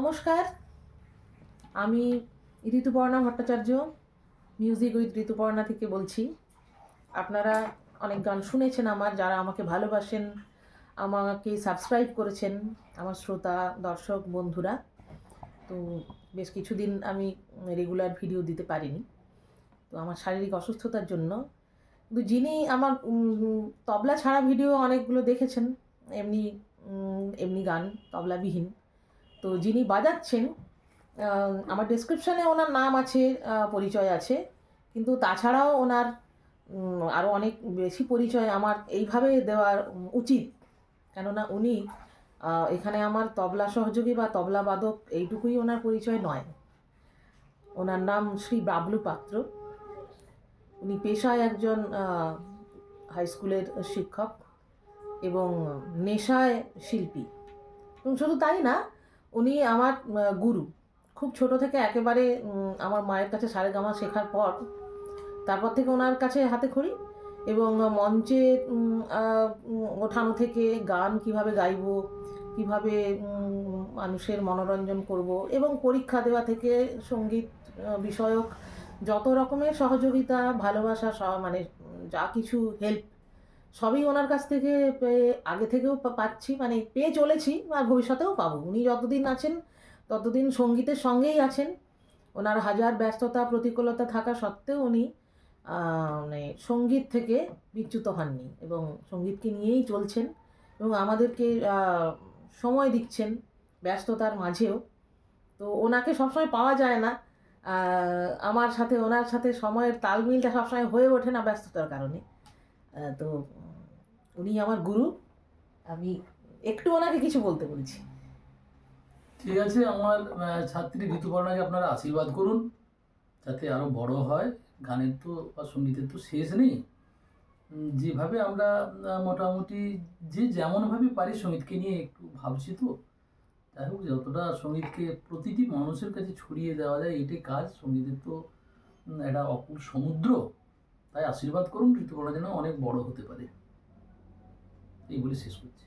নমস্কার। আমি Rituparna Bhattacharya music with Rituparna থেকে বলছি। আপনারা অনেক গান শুনেছেন আমার, যারা আমাকে ভালোবাসেন, আমাকে সাবস্ক্রাইব করেছেন, আমার শ্রোতা, দর্শক, বন্ধুরা। তো বেশ কিছুদিন আমি রেগুলার ভিডিও দিতে পারিনি। তো আমার শারীরিক অসুস্থতার জন্য। কিন্তু যিনি আমার তবলা ছাড়া ভিডিও অনেকগুলো দেখেছেন, এমনি এমনি গান তবলাবিহীন। তো যিনি বাজাচ্ছেন আমার ডেসক্রিপশানে ওনার নাম আছে পরিচয় আছে, কিন্তু তাছাড়াও ওনার আরও অনেক বেশি পরিচয় আমার এইভাবে দেওয়ার উচিত। কেননা উনি এখানে আমার তবলা সহযোগী বা তবলা বাদক এইটুকুই ওনার পরিচয় নয়। ওনার নাম শ্রী বাবলু পাত্র। উনি পেশায় একজন হাই স্কুলের শিক্ষক এবং নেশায় শিল্পী। এবং শুধু তাই না উনি আমার গুরু। খুব ছোট থেকে একেবারে আমার মায়ের কাছে সারেগামা শেখার পর, তারপর থেকে ওনার কাছে হাতে খড়ি এবং মঞ্চে ওঠানো থেকে গান কীভাবে গাইব, কীভাবে মানুষের মনোরঞ্জন করব এবং পরীক্ষা দেওয়া থেকে সংগীত বিষয়ক যত রকমের সহযোগিতা, ভালোবাসা মানে যা কিছু হেল্প সবই ওনার কাছ থেকে আগে থেকেও পাচ্ছি মানে পেয়ে চলেছি, আর ভবিষ্যতেও পাবো। উনি যতদিন আছেন, ততদিন সঙ্গীতের সঙ্গেই আছেন। ওনার হাজার ব্যস্ততা, প্রতিকূলতা থাকা সত্ত্বেও উনি মানে সংগীত থেকে বিচ্যুত হননি এবং সঙ্গীতকে নিয়েই চলছেন এবং আমাদেরকে সময় দিচ্ছেন ব্যস্ততার মাঝেও। তো ওনাকে সবসময় পাওয়া যায় না। আমার সাথে, ওনার সাথে সময়ের তালমিলটা সবসময় হয়ে ওঠে না ব্যস্ততার কারণে। তো উনি আমার গুরু। আমি একটু ওনাকে কিছু বলতে বলছি। ঠিক আছে, আমার ছাত্রী ঋতুপর্ণাকে আপনারা আশীর্বাদ করুন, যাতে আরও বড় হয়। গানের তো বা সঙ্গীতের তো শেষ নেই। যেভাবে আমরা মোটামুটি যে যেমনভাবে পারি সঙ্গীতকে নিয়ে একটু ভাবছি তো। যাই হোক, যতটা সঙ্গীতকে প্রতিটি মানুষের কাছে ছড়িয়ে দেওয়া যায়, এটাই কাজ। সঙ্গীতের তো একটা অকুল সমুদ্র। তাই আশীর্বাদ করুন ঋতুপর্ণা যেন অনেক বড় হতে পারে। এই বলে শেষ করছি।